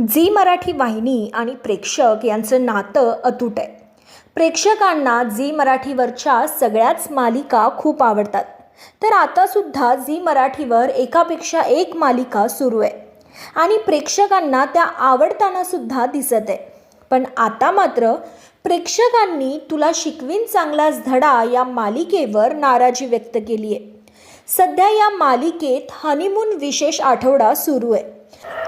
Zee Marathi वाहिनी आणि प्रेक्षक यांचं नातं अतूट आहे. प्रेक्षकांना झी मराठीवरच्या सगळ्याच मालिका खूप आवडतात. तर आतासुद्धा झी मराठीवर एकापेक्षा एक मालिका सुरू आहे. आणि प्रेक्षकांना त्या आवडतानासुद्धा दिसत आहे. पण आता मात्र प्रेक्षकांनी तुला शिकवीन चांगलाच धडा या मालिकेवर नाराजी व्यक्त केली आहे. सध्या या मालिकेत हनीमून विशेष आठवडा सुरू आहे.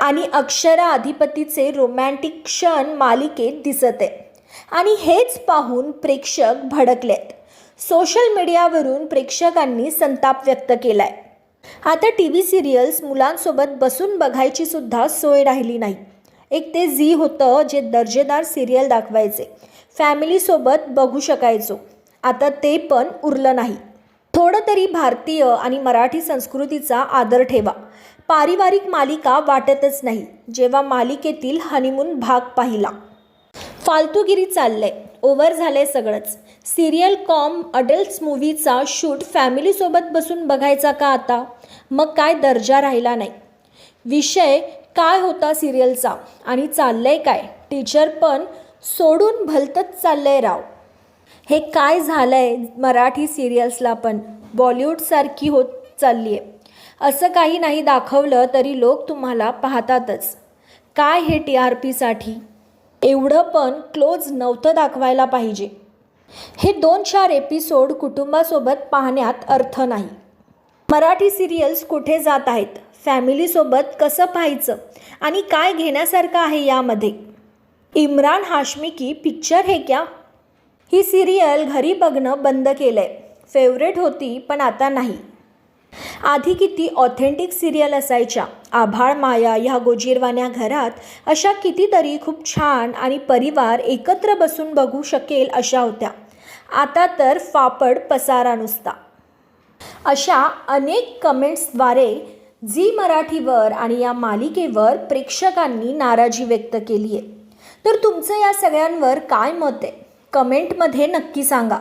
आणि अक्षरा अधिपतीचे रोमॅन्टिक क्षण मालिकेत दिसत. आहे आणि हेच पाहून प्रेक्षक भडकलेत. सोशल मीडियावरून प्रेक्षकांनी संताप व्यक्त केलाय. आता टी व्ही सिरियल्स मुलांसोबत बसून बघायची सुद्धा सोय राहिली नाही. एक ते झी होतं जे दर्जेदार सिरियल दाखवायचे. फॅमिलीसोबत बघू शकायचो. आता ते पण उरलं नाही. थोडं तरी भारतीय आणि मराठी संस्कृतीचा आदर ठेवा. पारिवारिक मालिका वाटतच नाही. जेव्हा मालिकेतील हनीमून भाग पाहिला. फालतूगिरी चाललंय. ओव्हर झालंय सगळंच. सिरियल कॉम अडल्ट्स मूवीचा शूट फॅमिलीसोबत बसून बघायचा का आता? मग काय दर्जा राहिला नाही. विषय काय होता सिरियलचा आणि चाललंय काय? टीचर पण सोडून भलतच चाललंय राव. हे काय झालं आहे मराठी सिरियल्सला पण? बॉलिवूडसारखी होत चालली आहे असं काही नाही दाखवलं तरी लोक तुम्हाला पाहतातच. काय हे टी आर पीसाठी एवढं पण क्लोज नव्हतं दाखवायला पाहिजे. हे दोन चार एपिसोड कुटुंबासोबत पाहण्यात अर्थ नाही. मराठी सिरियल्स कुठे जात आहेत? फॅमिलीसोबत कसं पाहायचं? आणि काय घेण्यासारखं आहे यामध्ये? इम्रान हाशमी की पिक्चर हे क्या? ही सिरियल घरी बघणं बंद केलं आहे फेवरेट होती पण आता नाही. आधी किती ऑथेंटिक सिरियल असायच्या. आभाळ माया ह्या गोजीरवान्या घरात अशा कितीतरी खूप छान आणि परिवार एकत्र बसून बघू शकेल अशा होत्या. आता तर फापड पसारा नुसता. अशा अनेक कमेंट्सद्वारे झी मराठीवर आणि या मालिकेवर प्रेक्षकांनी नाराजी व्यक्त केली आहे तर तुमचं या सगळ्यांवर काय मत आहे? कमेंटमध्ये नक्की सांगा.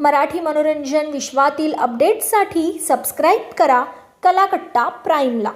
मराठी मनोरंजन विश्वातील अपडेट्ससाठी सबस्क्राईब करा कलाकट्टा प्राईमला.